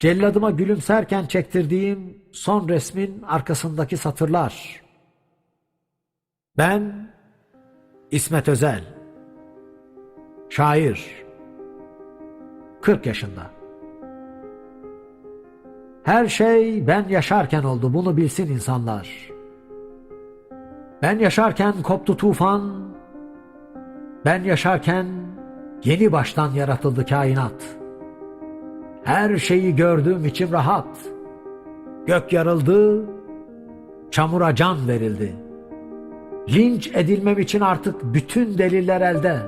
Celladıma gülümserken çektirdiğim son resmin arkasındaki satırlar. Ben İsmet Özel. Şair. 40 yaşında. Her şey ben yaşarken oldu bunu bilsin insanlar. Ben yaşarken koptu tufan. Ben yaşarken yeni baştan yaratıldı kainat. Her şeyi gördüğüm içim rahat. Gök yarıldı, çamura can verildi. Linç edilmem için artık bütün deliller elde.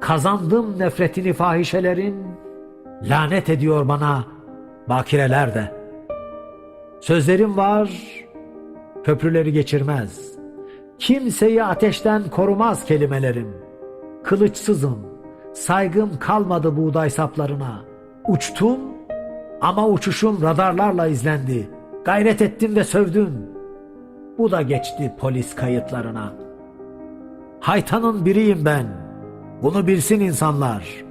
Kazandım nefretini fahişelerin, lanet ediyor bana bakireler de. Sözlerim var, köprüleri geçirmez. Kimseyi ateşten korumaz kelimelerim. Kılıçsızım, saygım kalmadı buğday saplarına. Uçtum ama uçuşum radarlarla izlendi. Gayret ettim ve sövdüm. Bu da geçti polis kayıtlarına. Haytanın biriyim ben. Bunu bilsin insanlar.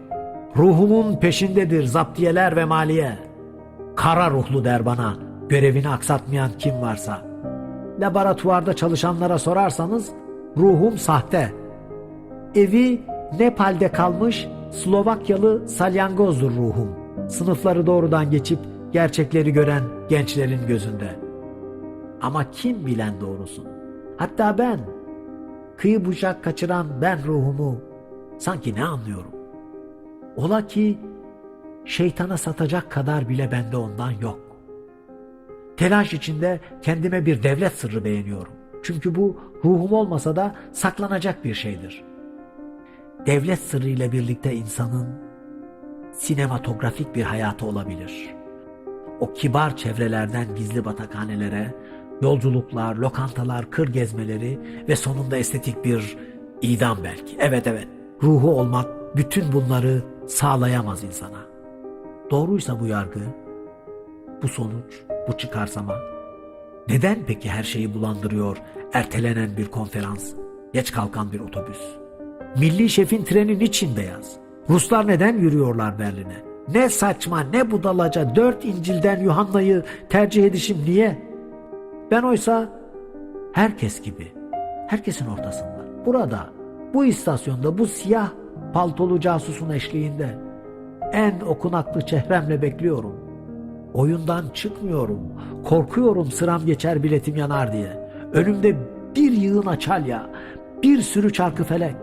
Ruhumun peşindedir zaptiyeler ve maliye. Kara ruhlu der bana görevini aksatmayan kim varsa. Laboratuvarda çalışanlara sorarsanız ruhum sahte. Evi Nepal'de kalmış Slovakyalı salyangozdur ruhum. Sınıfları doğrudan geçip gerçekleri gören gençlerin gözünde. Ama kim bilen doğrusunu? Hatta ben, kıyı bucak kaçıran ben ruhumu sanki ne anlıyorum? Ola ki şeytana satacak kadar bile bende ondan yok. Telaş içinde kendime bir devlet sırrı beğeniyorum. Çünkü bu ruhum olmasa da saklanacak bir şeydir. Devlet sırrı ile birlikte insanın sinematografik bir hayatı olabilir. O kibar çevrelerden gizli batakhanelere, yolculuklar, lokantalar, kır gezmeleri ve sonunda estetik bir idam belki. Evet evet, ruhu olmak bütün bunları sağlayamaz insana. Doğruysa bu yargı, bu sonuç, bu çıkarsama, neden peki her şeyi bulandırıyor ertelenen bir konferans, geç kalkan bir otobüs? Milli şefin treni niçin beyaz? Ruslar neden yürüyorlar Berlin'e? Ne saçma ne budalaca dört İncil'den Yuhanna'yı tercih edişim niye? Ben oysa herkes gibi, herkesin ortasında, burada, bu istasyonda, bu siyah paltolu casusun eşliğinde en okunaklı çehremle bekliyorum. Oyundan çıkmıyorum, korkuyorum sıram geçer biletim yanar diye. Önümde bir yığın açalya, bir sürü çarkı felek.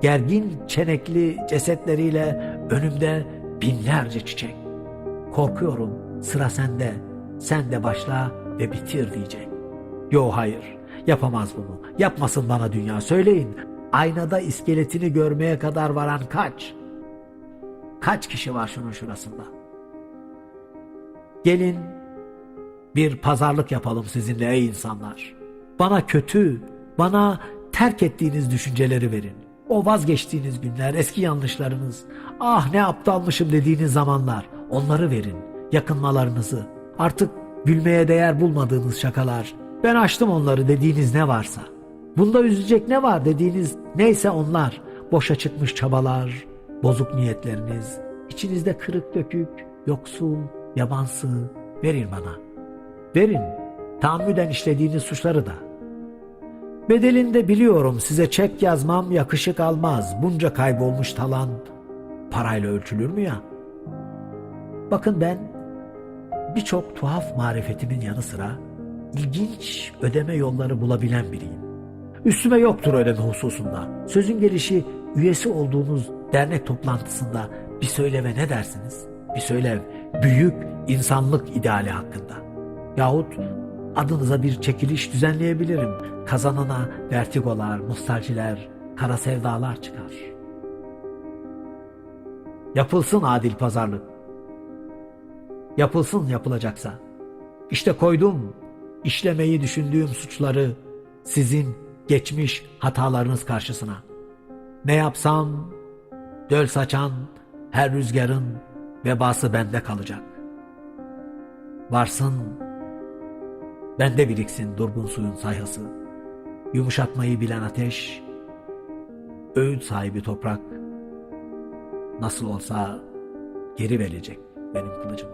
Gergin çenekli cesetleriyle önümde binlerce çiçek. Korkuyorum sıra sende, sen de başla ve bitir diyecek. Yo hayır, yapamaz bunu. Yapmasın bana dünya, söyleyin. Aynada iskeletini görmeye kadar varan kaç? Kaç kişi var şunun şurasında? Gelin bir pazarlık yapalım sizinle ey insanlar. Bana kötü, bana terk ettiğiniz düşünceleri verin. O vazgeçtiğiniz günler, eski yanlışlarınız, ah ne aptalmışım dediğiniz zamanlar, onları verin, yakınmalarınızı. Artık gülmeye değer bulmadığınız şakalar, ben açtım onları dediğiniz ne varsa. Bunda üzecek ne var dediğiniz neyse onlar, boşa çıkmış çabalar, bozuk niyetleriniz, içinizde kırık dökük, yoksul, yabansı, verin bana. Verin, tahammüden işlediğiniz suçları da. Bedelinde biliyorum size çek yazmam yakışık almaz. Bunca kaybolmuş talant parayla ölçülür mü ya? Bakın ben birçok tuhaf marifetimin yanı sıra ilginç ödeme yolları bulabilen biriyim. Üstüme yoktur ödeme hususunda. Sözün gelişi üyesi olduğunuz dernek toplantısında bir söyleve ne dersiniz? Bir söylev büyük insanlık ideali hakkında. Yahut adınıza bir çekiliş düzenleyebilirim. Kazanana vertigolar, nostaljiler, kara sevdalar çıkar. Yapılsın adil pazarlık. Yapılsın yapılacaksa. İşte koydum işlemeyi düşündüğüm suçları sizin geçmiş hatalarınız karşısına. Ne yapsam döl saçan her rüzgarın vebası bende kalacak. Varsın bende biriksin durgun suyun sayhası. Yumuşatmayı bilen ateş, öğüt sahibi toprak nasıl olsa geri verecek benim kılıcım.